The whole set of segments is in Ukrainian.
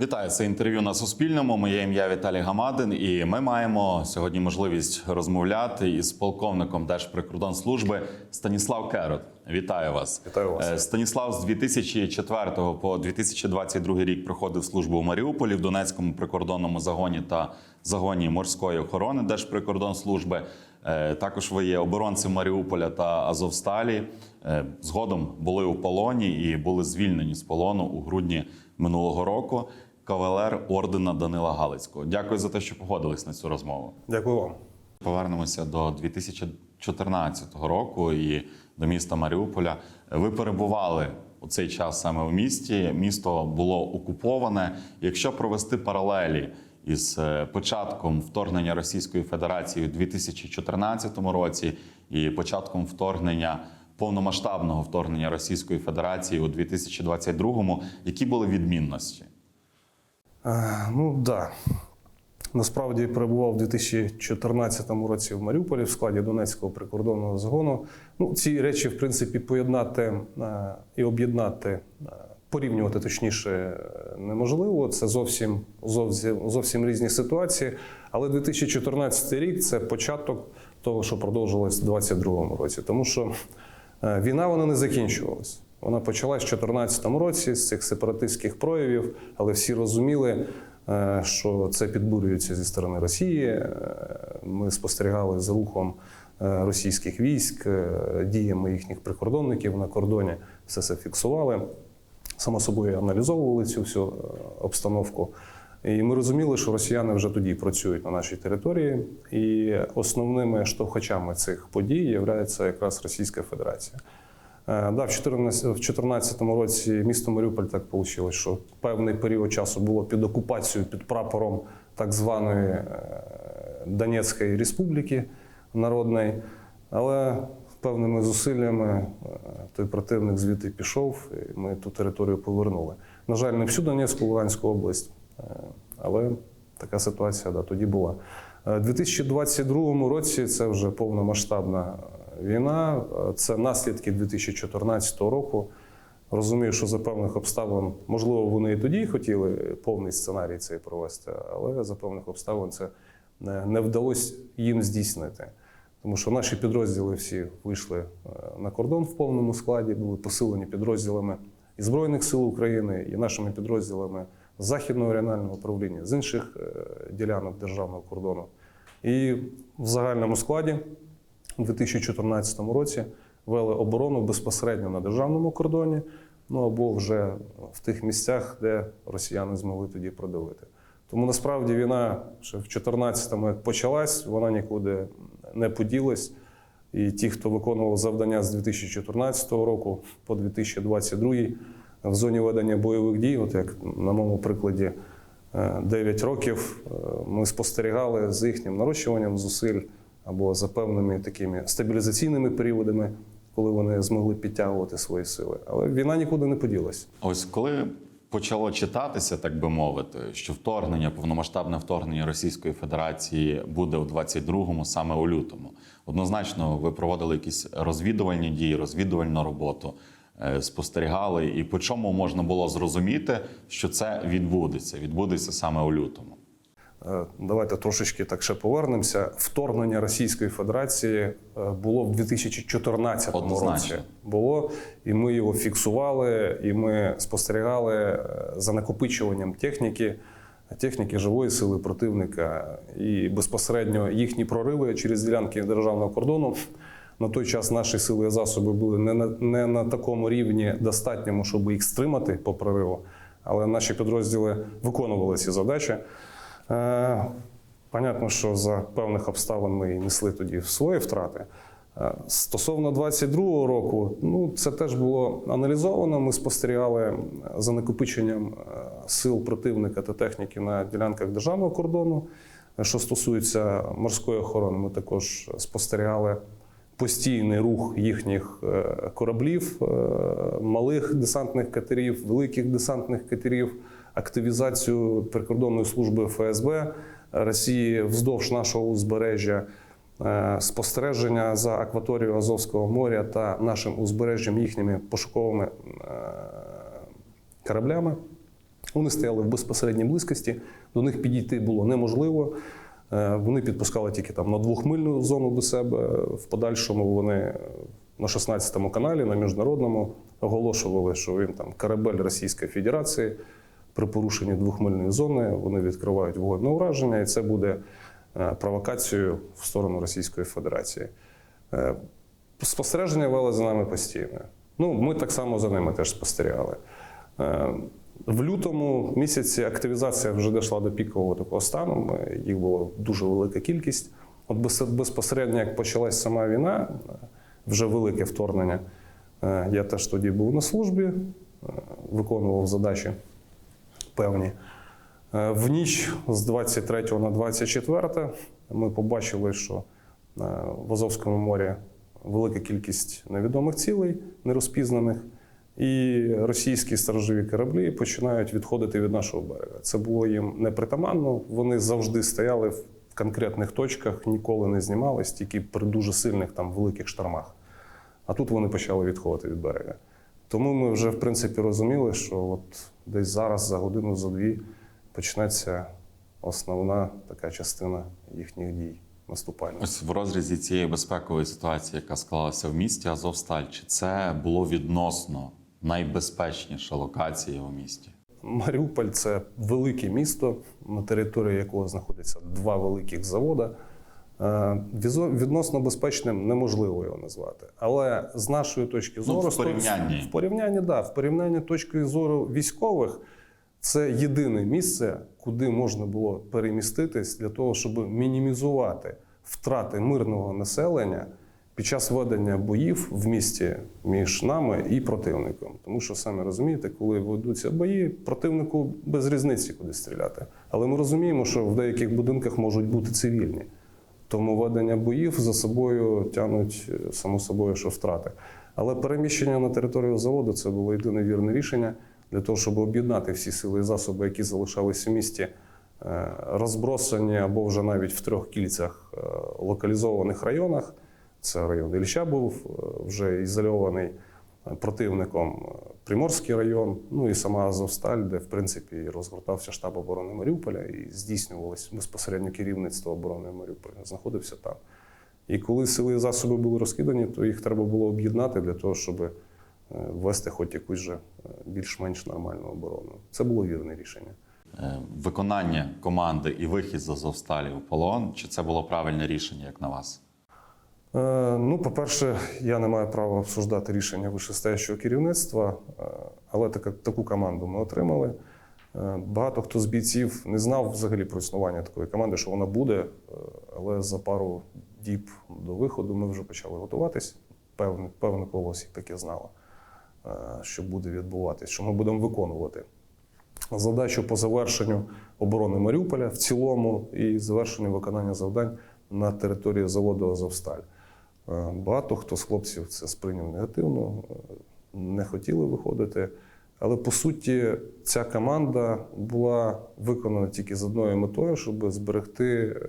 Вітаю, це інтерв'ю на Суспільному. Моє ім'я Віталій Гамадин, і ми маємо сьогодні можливість розмовляти із полковником Держприкордонслужби Станіслав Керот. Вітаю вас. Вітаю вас. Е, Станіслав з 2004 по 2022 рік проходив службу у Маріуполі в Донецькому прикордонному загоні та загоні морської охорони Держприкордонслужби. Е, Також ви є оборонцем Маріуполя та Азовсталі. Е, Згодом були у полоні і були звільнені з полону у грудні минулого року. Кавалер ордена Данила Галицького. Дякую за те, що погодились на цю розмову. Дякую вам. Повернемося до 2014 року і до міста Маріуполя. Ви перебували у цей час саме в місті. Місто було окуповане. Якщо провести паралелі із е, початком вторгнення Російської Федерації у 2014 році і початком вторгнення повномасштабного вторгнення Російської Федерації у 2022, які були відмінності? Е, ну. Да. Насправді перебував у 2014 році в Маріуполі в складі Донецького прикордонного загону. Ну, ці речі, в принципі, поєднати е, і об'єднати, е, порівнювати точніше неможливо. Це зовсім, зовсім, зовсім різні ситуації. Але 2014 рік це початок того, що продовжилось у 2022 році. Тому що війна вона не закінчувалась. Вона почалась в 2014 році з цих сепаратистських проявів, але всі розуміли, е, що це підбурюється зі сторони Росії. Е, Ми спостерігали за рухом е, російських військ, діями їхніх прикордонників на кордоні, все це фіксували. Само собою аналізовували цю всю обстановку. І ми розуміли, що росіяни вже тоді працюють на нашій території, і основними штовхачами цих подій є якраз Російська Федерація. Е, Да, в 2014 році місто Маріуполь так вийшло, що певний період часу було під окупацією, під прапором так званої е, Донецької Республіки Народної. Але певними зусиллями е, той противник звідти пішов, і ми ту територію повернули. На жаль, не всю Донецьку, Луганську область, але така ситуація да, тоді була. У 2022 році це вже повномасштабна війна, це наслідки 2014 року. Розумію, що за певних обставин, можливо, вони і тоді хотіли повний сценарій цей провести, але за певних обставин це не не вдалося їм здійснити. Тому що наші підрозділи всі вийшли е, на кордон в повному складі, були посилені підрозділами і Збройних сил України, і нашими підрозділами Західного регіонального управління з інших е, ділянок державного кордону. І в загальному складі у 2014 році вели оборону безпосередньо на державному кордоні, ну або вже в тих місцях, де росіяни змогли тоді продавити. Тому насправді війна ще в 2014-му як почалась, вона нікуди не поділась. І ті, хто виконував завдання з 2014 року по 2022 в зоні ведення бойових дій, от як на моєму прикладі, е, 9 років е, ми спостерігали з їхнім нарощуванням зусиль або за певними такими стабілізаційними періодами, коли вони змогли підтягувати свої сили. Але війна нікуди не поділась. Ось коли почало читатися, так би мовити, що вторгнення, повномасштабне вторгнення Російської Федерації буде у 22-му, саме у лютому. Однозначно, ви проводили якісь розвідувальні дії, розвідувальну роботу, е, спостерігали, і по чому можна було зрозуміти, що це відбудеться. Відбудеться саме у лютому. Е, Давайте трошечки так ще повернемося. Вторгнення Російської Федерації е, було в 2014 році. Було, і ми його фіксували, і ми спостерігали е, за накопичуванням техніки, техніки живої сили противника, і безпосередньо їхні прориви через ділянки державного кордону. На той час наші сили і засоби були не на, не на такому рівні достатньому, щоб їх стримати по прориву, але наші підрозділи виконували ці задачі. Е, Понятно, що за певних обставин ми несли тоді свої втрати. Е, Стосовно 22-го року, ну це теж було аналізовано. Ми спостерігали за накопиченням е, сил противника та техніки на ділянках державного кордону. Е, Що стосується морської охорони, ми також спостерігали постійний рух їхніх е, кораблів, е, малих десантних катерів, великих десантних катерів, активізацію прикордонної служби ФСБ Росії вздовж нашого узбережжя, е, спостереження за акваторією Азовського моря та нашим узбережжям їхніми пошуковими е, кораблями. Вони стояли в безпосередній близькості, до них підійти було неможливо. Е, Вони підпускали тільки там на двохмильну зону до себе. В подальшому вони на 16-му каналі, на міжнародному, оголошували, що він там корабель Російської Федерації. При порушенні двохмильної зони вони відкривають вогонь ураження, і це буде е, провокацією в сторону Російської Федерації. Е, Спостереження вели за нами постійно. Ну, ми так само за ними теж спостерігали. Е, В лютому місяці активізація вже дійшла до пікового такого стану. Їх було дуже велика кількість. От безпосередньо, як почалась сама війна, вже велике вторгнення. Я теж тоді був на службі, виконував задачі певні. Е, В ніч з 23 на 24 ми побачили, що е, в Азовському морі велика кількість невідомих цілей, нерозпізнаних, і російські сторожові кораблі починають відходити від нашого берега. Це було їм непритаманно. Вони завжди стояли в конкретних точках, ніколи не знімались, тільки при дуже сильних там великих штормах. А тут вони почали відходити від берега. Тому ми вже, в принципі, розуміли, що от десь зараз, за годину, за дві, почнеться основна така частина їхніх дій наступальних. Ось в розрізі цієї безпекової ситуації, яка склалася в місті Азовсталь, чи це було відносно найбезпечніша локація у місті? Маріуполь це велике місто, на території якого знаходяться два великих заводи. Е, Відносно безпечним неможливо його назвати. Але з нашої точки зору, Ну, в порівнянні. в порівнянні, да, в порівнянні точки зору військових, це єдине місце, куди можна було переміститись для того, щоб мінімізувати втрати мирного населення під час ведення боїв в місті між нами і противником. Тому що самі розумієте, коли ведуться бої, противнику без різниці куди стріляти. Але ми розуміємо, що в деяких будинках можуть бути цивільні. Тому ведення боїв за собою тягнуть е, само собою, що втрати. Але переміщення на територію заводу це було єдине вірне рішення для того, щоб об'єднати всі сили і засоби, які залишалися в місті, е, розбросані або вже навіть в трьох кільцях е, локалізованих районах. Це район Ілліча був вже ізольований противником е, Приморський район, ну і сама Азовсталь, де в принципі розгортався штаб оборони Маріуполя і здійснювалось безпосередньо керівництво оборони Маріуполя, знаходився там. І коли сили і засоби були розкидані, то їх треба було об'єднати для того, щоб е, вести хоч якусь же е, більш-менш нормальну оборону. Це було вірне рішення. Е, Виконання команди і вихід з Азовсталі у полон, чи це було правильне рішення, як на вас? Е, Ну, по-перше, я не маю права обсуждати рішення вищестоящого керівництва, е, але таку команду ми отримали. Е, Багато хто з бійців не знав взагалі про існування такої команди, що вона буде, але за пару діб до виходу ми вже почали готуватись. Певне, певне коло осіб таке знало, що буде відбуватись, що ми будемо виконувати задачу по завершенню оборони Маріуполя в цілому і завершенню виконання завдань на території заводу Азовсталь. Е, Багато хто з хлопців це сприйняв негативно, е, не хотіли виходити. Але по суті, ця команда була виконана тільки з одною метою, щоб зберегти е,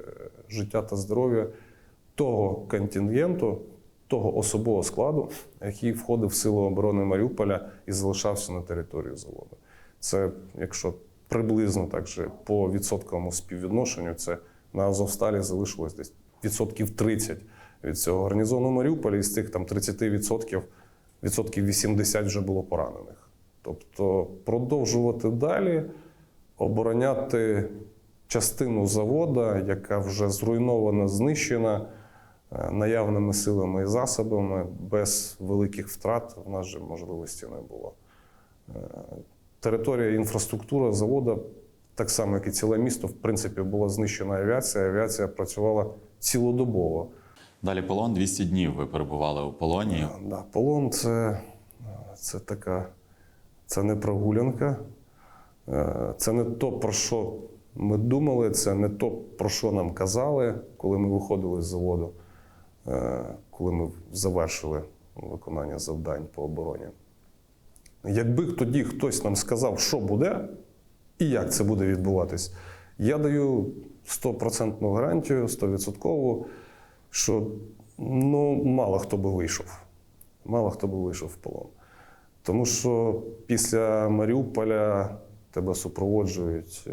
життя та здоров'я того контингенту, того особового складу, який входив в силу оборони Маріуполя і залишався на території заводу. Це, якщо приблизно так же по відсотковому співвідношенню, це на Азовсталі залишилось десь відсотків 30 від цього гарнізону Маріуполя, з цих там 30 відсотків, відсотків 80 вже було поранених. Тобто продовжувати далі, обороняти частину завода, яка вже зруйнована, знищена е, наявними силами і засобами, без великих втрат в нас же можливості не було. Е, Територія інфраструктура заводу, так само як і ціле місто, в принципі, була знищена авіація. Авіація працювала цілодобово. Далі полон 200 днів ви перебували у полоні. Да, полон це, це така, це не прогулянка, Е, це не то, про що ми думали, це не то, про що нам казали, коли ми виходили з заводу, е, коли ми завершили виконання завдань по обороні. Якби тоді хтось нам сказав, що буде і як це буде відбуватись, я даю 100% гарантію, 100%, що ну, мало хто би вийшов. Мало хто би вийшов в полон. Тому що після Маріуполя тебе супроводжують е,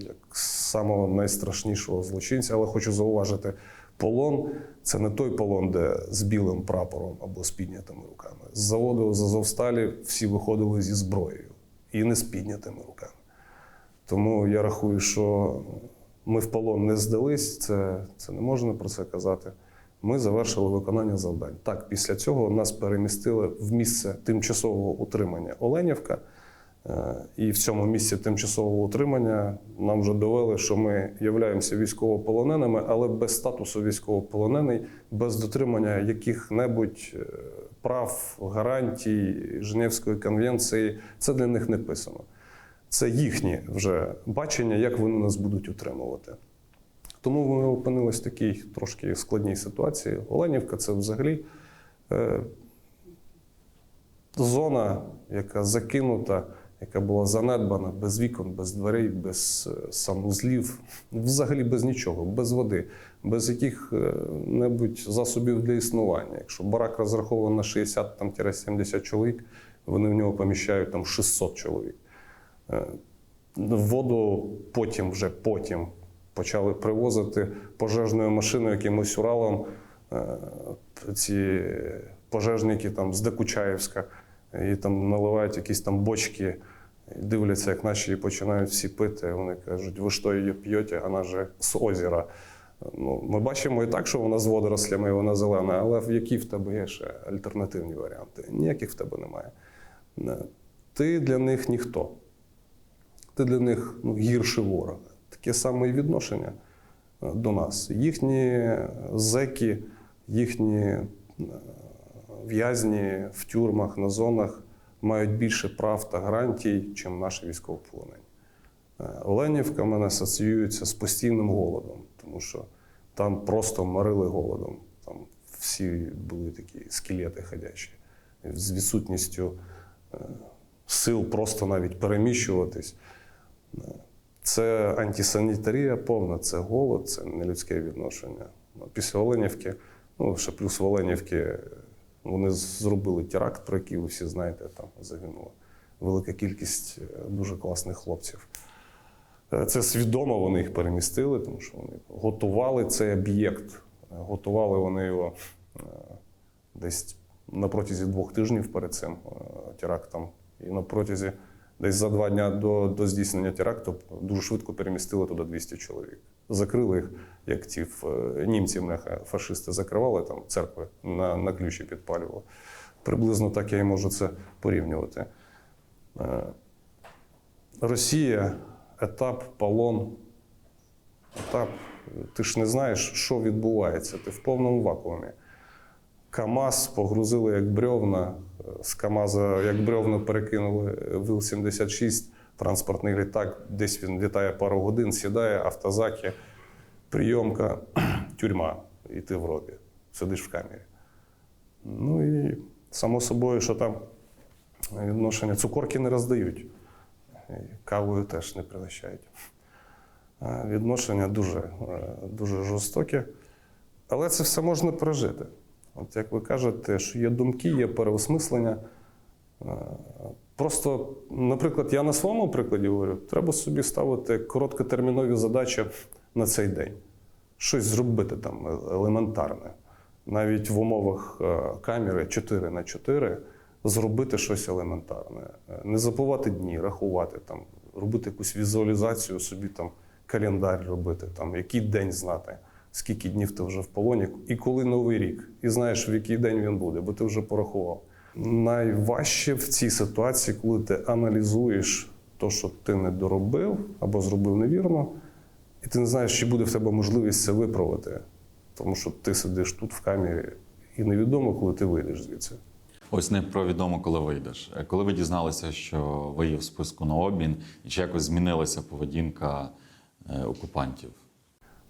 як самого найстрашнішого злочинця. Але хочу зауважити, полон це не той полон, де з білим прапором або з піднятими руками. З заводу з Азовсталі всі виходили зі зброєю і не з піднятими руками. Тому я рахую, що ми в полон не здались, це, це не можна про це казати. Ми завершили виконання завдань. Так, після цього нас перемістили в місце тимчасового утримання Оленівка. Е, І в цьому місці тимчасового утримання нам вже довели, що ми являємося військовополоненими, але без статусу військовополонений, без дотримання яких-небудь е, прав, гарантій Женевської конвенції. Це для них не писано. Це їхнє вже бачення, як вони нас будуть утримувати. Тому ми опинились в такій трошки складній ситуації. Оленівка це взагалі е, зона, яка закинута, яка була занедбана, без вікон, без дверей, без е, санузлів, взагалі без нічого, без води, без яких-небудь засобів для існування. Якщо барак розрахований на 60-70 чоловік, вони в нього поміщають там 600 чоловік. Е, Воду потім, вже потім почали привозити пожежною машиною якимось Уралом. Е, Ці пожежники там з Декучаєвська і там наливають якісь там бочки, дивляться, як наші і починають всі пити. Вони кажуть, ви що її п'єте, вона же з озера. Ну, ми бачимо і так, що вона з водорослями, і вона зелена, але в які в тебе є ще альтернативні варіанти? Ніяких в тебе немає. Е, Ти для них ніхто ти для них ну, гірше ворога. Таке саме і відношення е, до нас. Їхні зеки, їхні е, в'язні в тюрмах, на зонах мають більше прав та гарантій, ніж наші військовополонені. Е, Оленівка в мене асоціюється з постійним голодом, тому що там просто морили голодом. Там всі були такі скелети ходячі, з відсутністю е, сил просто навіть переміщуватись. Це антисанітарія повна, це голод, це нелюдське відношення. Ну, Після Оленівки, ну ще плюс в Оленівки, вони зробили теракт, про який ви всі знаєте, там загинула велика кількість е, дуже класних хлопців. Е, Це свідомо вони їх перемістили, тому що вони готували цей об'єкт. Е, Готували вони його десь на протязі двох тижнів перед цим терактом. І на протязі десь за два дні до, до здійснення теракту дуже швидко перемістили туди 200 чоловік. Закрили їх, як ті е, німці фашисти закривали там церкви на, на ключі підпалювали. Приблизно так я і можу це порівнювати. Е, Росія, етап, полон. Етап, ти ж не знаєш, що відбувається. Ти в повному вакуумі. КАМАЗ погрузили як брьовна. З КАМАЗа як брьовна перекинули ВИЛ-76, транспортний літак. Десь він літає пару годин, сідає, автозаки, прийомка, тюрма. І ти в робі. Сидиш в камері. Ну і само собою, що там відношення. Цукорки не роздають. Кавою теж не пригощають. Відношення дуже, е, дуже жорстоке. Але це все можна пережити. От як ви кажете, що є думки, є переосмислення. Е, Просто, наприклад, я на своєму прикладі говорю, треба собі ставити короткотермінові задачі на цей день. Щось зробити там елементарне. Навіть в умовах е, камери 4 на 4 зробити щось елементарне. Е, Не забувати дні, рахувати, там, робити якусь візуалізацію, собі там календар робити, там, який день знати, скільки днів ти вже в полоні, і коли новий рік, і знаєш, в який день він буде, бо ти вже порахував. Найважче в цій ситуації, коли ти аналізуєш те, що ти не доробив або зробив невірно, і ти не знаєш, чи буде в тебе можливість це виправити. Тому що ти сидиш тут в камері, і невідомо, коли ти вийдеш звідси. Ось не про відомо, коли вийдеш. Е, Коли ви дізналися, що ви є в списку на обмін, і чи якось змінилася поведінка е, окупантів?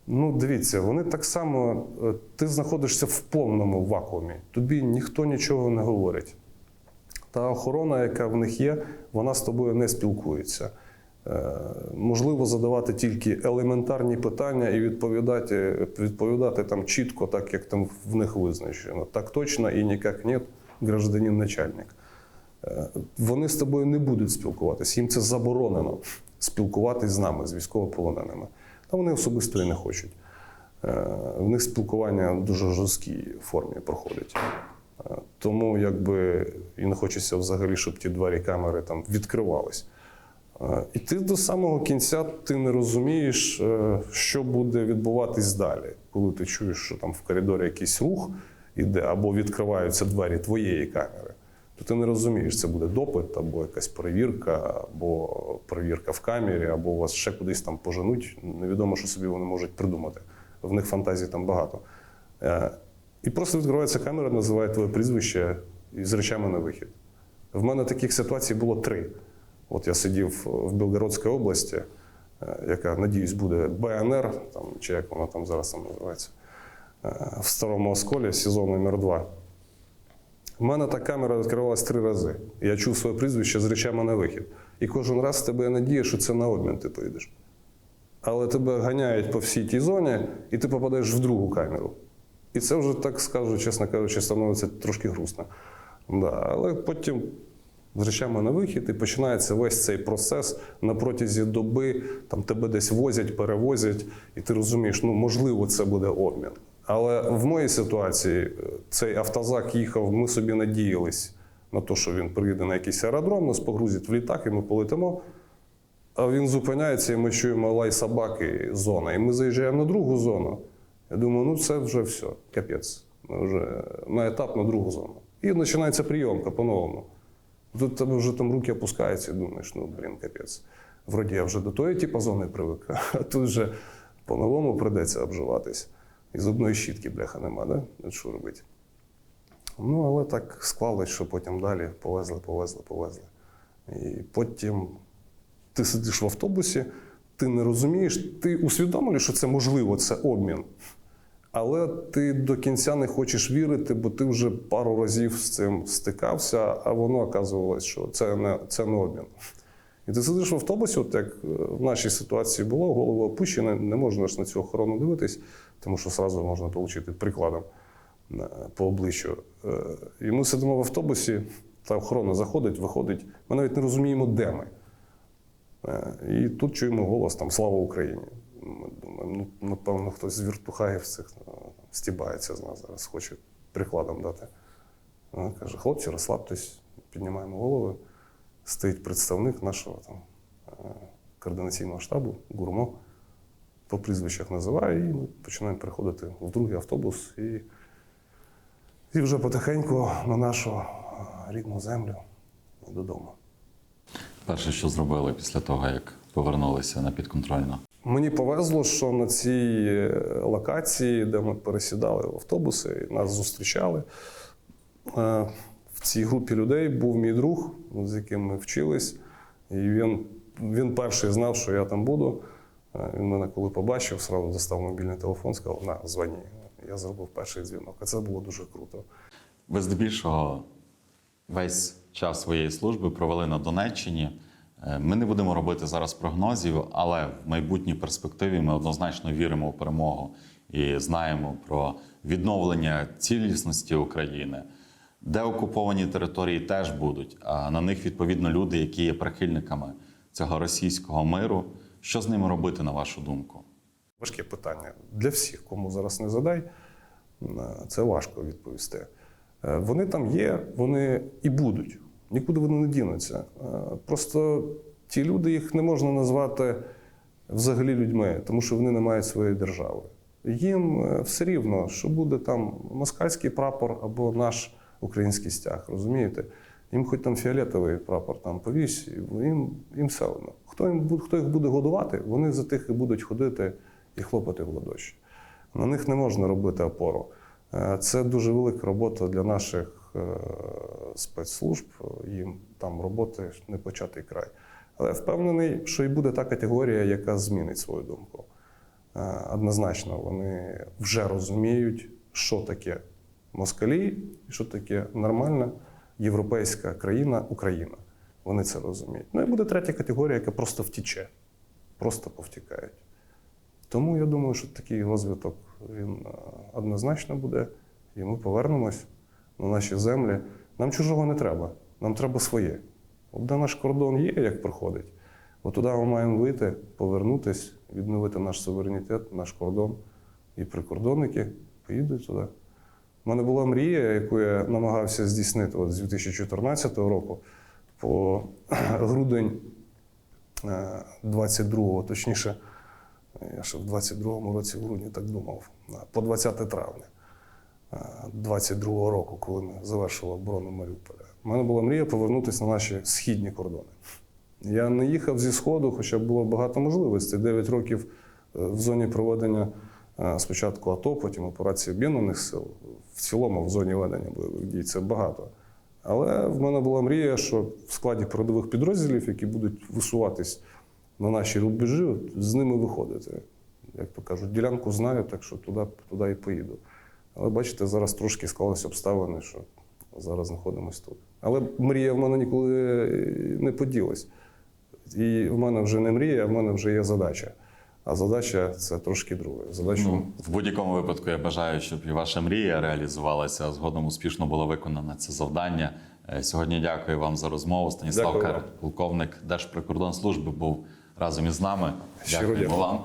Ну, дивіться, вони так само, е, ти знаходишся в повному вакуумі, тобі ніхто нічого не говорить. Та охорона, яка в них є, вона з тобою не спілкується. Е, Можливо, задавати тільки елементарні питання і відповідати, відповідати там чітко, так як там в них визначено. Так точно і ніяк ні, гражданин начальник. е, вони з тобою не будуть спілкуватися. Їм це заборонено спілкуватись з нами, з військовополоненими. Та вони особисто і не хочуть. Е, В них спілкування в дуже жорсткій формі проходить. Е, Тому якби і не хочеться взагалі, щоб ті двері камери там відкривались. Е, І ти до самого кінця ти не розумієш, що буде відбуватись далі, коли ти чуєш, що там в коридорі якийсь рух іде, або відкриваються двері твоєї камери. То ти не розумієш, це буде допит, або якась перевірка, або перевірка в камері, або вас ще кудись там поженуть. Невідомо, що собі вони можуть придумати. В них фантазій там багато. Е, І просто відкривається камера, називає твоє прізвище і з речами на вихід. В мене таких ситуацій було три. От я сидів в Білгородській області, е, яка, надіюсь, буде БНР, там, чи як вона там зараз там називається, е, в Старому Осколі, сезон номер 2 У мене та камера відкривалась три рази. Я чув своє прізвище з речами на вихід. І кожен раз тебе надія, що це на обмін ти поїдеш. Але тебе ганяють по всій тій зоні, і ти попадаєш в другу камеру. І це вже, так скажу, чесно кажучи, становиться трошки грустно. Да. Але потім з речами на вихід і починається весь цей процес на протязі доби, там тебе десь возять, перевозять, і ти розумієш, ну можливо, це буде обмін. Але в моїй ситуації е, цей автозак їхав, ми собі надіялись на те, що він приїде на якийсь аеродром, нас погрузять в літак, і ми полетимо. А він зупиняється, і ми чуємо лай собаки зона. І ми заїжджаємо на другу зону. Я думаю, ну це вже все, капець. Ми вже на етап на другу зону. І починається прийомка по-новому. Тут тебе вже там руки опускаються і думаєш, ну блін, капець. Вроді я вже до тої типу зони привик, а тут вже по-новому придеться обживатись. І з одної щітки, бляха, нема, да? Що робити? Ну, але так склалось, що потім далі повезли, повезли, повезли. І потім ти сидиш в автобусі, ти не розумієш, ти усвідомлюєш, що це можливо, це обмін. Але ти до кінця не хочеш вірити, бо ти вже пару разів з цим стикався, а воно оказувалось, що це не, це не обмін. І ти сидиш в автобусі, от як в нашій ситуації було, голову опущена, не можна ж на цю охорону дивитись, тому що одразу можна отримати прикладом е, по обличчю. Е, І ми сидимо в автобусі, та охорона заходить, виходить. Ми навіть не розуміємо, де ми. Е, І тут чуємо голос там Слава Україні. Ми думаємо, ну, напевно, хтось з віртухаїв цих стібається з нас зараз, хоче прикладом дати. Вона каже: хлопці, розслабтесь, піднімаємо голови. Стоїть представник нашого там, координаційного штабу, гурмо, по прізвищах називає, і ми починаємо переходити в другий автобус і, і вже потихеньку на нашу е, рідну землю додому. Перше, що зробили після того, як повернулися на підконтрольну. Мені повезло, що на цій е, локації, де ми пересідали в автобуси, нас зустрічали. е, В цій групі людей був мій друг, з яким ми вчились. І він, він перший знав, що я там буду. Він мене коли побачив, сразу достав мобільний телефон, сказав, на, дзвоні. Я зробив перший дзвінок. А це було дуже круто. Ви здебільшого весь час своєї служби провели на Донеччині. Е, Ми не будемо робити зараз прогнозів, але в майбутній перспективі ми однозначно віримо в перемогу і знаємо про відновлення цілісності України, де окуповані території теж будуть, а на них відповідно люди, які є прихильниками цього російського миру. Що з ними робити, на вашу думку? Важке питання для всіх, кому зараз не задай, це важко відповісти. Е, Вони там є, вони і будуть. Нікуди вони не дінуться. Е, Просто ті люди їх не можна назвати взагалі людьми, тому що вони не мають своєї держави. Їм е, все рівно, що буде там москальський прапор або наш український стяг, розумієте? Їм хоч там фіолетовий прапор там повісь, їм, їм все одно. Хто, їм, хто їх буде годувати, вони за тих і будуть ходити і хлопати в ладоші. На них не можна робити опору. Е, Це дуже велика робота для наших е, спецслужб. Їм там роботи не початий край. Але впевнений, що і буде та категорія, яка змінить свою думку. Е, Однозначно, вони вже розуміють, що таке москалі і що таке нормальна європейська країна Україна. Вони це розуміють. Ну і буде третя категорія, яка просто втіче, просто повтікають. Тому я думаю, що такий розвиток він е, однозначно буде, і ми повернемось на наші землі. Нам чужого не треба. Нам треба своє. От де наш кордон є, як проходить, от туди ми маємо вийти, повернутися, відновити наш суверенітет, наш кордон. І прикордонники поїдуть туди. У мене була мрія, яку я намагався здійснити от з 2014 року по грудень 22-го, точніше, я ще в 22-му році в грудні так думав, по 20 травня 22-го року, коли ми завершили оборону Маріуполя. У мене була мрія повернутися на наші східні кордони. Я не їхав зі Сходу, хоча було багато можливостей. 9 років е, в зоні проведення е, спочатку АТО, потім операції Об'єднаних сил. В цілому в зоні ведення бойових дій це багато. Але в мене була мрія, що в складі передових підрозділів, які будуть висуватись на наші рубежі, з ними виходити. Як то кажуть, ділянку знаю, так що туди, туди і поїду. Але бачите, зараз трошки склалися обставини, що зараз знаходимося тут. Але мрія в мене ніколи не поділась. І в мене вже не мрія, а в мене вже є задача. А задача це трошки друге. Задача Ну, в будь-якому випадку я бажаю, щоб і ваша мрія реалізувалася, а згодом успішно було виконане це завдання. Е, Сьогодні дякую вам за розмову. Станіслав Дякую Кар, вам. полковник Держприкордонслужби, був разом із нами. Дякуємо дякую. вам.